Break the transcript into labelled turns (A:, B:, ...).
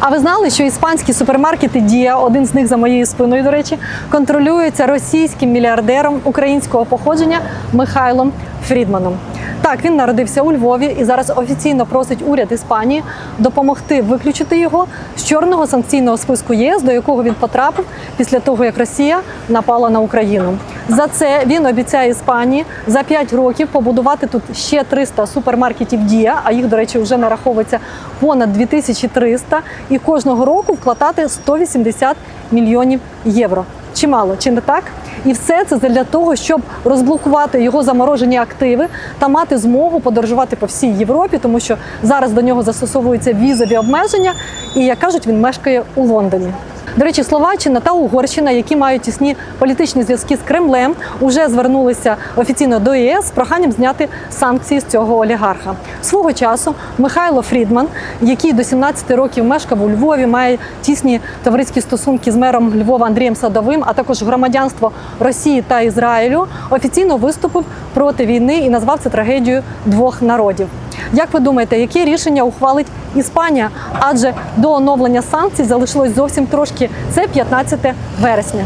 A: А ви знали, що іспанські супермаркети Дія, один з них за моєю спиною, до речі, контролюється російським мільярдером українського походження Михайлом Фрідманом. Так, він народився у Львові і зараз офіційно просить уряд Іспанії допомогти виключити його з чорного санкційного списку ЄС, до якого він потрапив після того, як Росія напала на Україну. За це він обіцяє Іспанії за 5 років побудувати тут ще 300 супермаркетів Дія, а їх, до речі, вже нараховується понад 2300, і кожного року вкладати 180 мільйонів євро. Чимало, чи не так? І все це для того, щоб розблокувати його заморожені активи та мати змогу подорожувати по всій Європі, тому що зараз до нього застосовуються візові обмеження, і як кажуть, він мешкає у Лондоні. До речі, Словаччина та Угорщина, які мають тісні політичні зв'язки з Кремлем, уже звернулися офіційно до ЄС з проханням зняти санкції з цього олігарха. Свого часу Михайло Фрідман, який до 17 років мешкав у Львові, має тісні товариські стосунки з мером Львова Андрієм Садовим, а також громадянство Росії та Ізраїлю, офіційно виступив проти війни і назвав це трагедією двох народів. Як ви думаєте, які рішення ухвалить Іспанія? Адже до оновлення санкцій залишилось зовсім трошки. Це 15 вересня.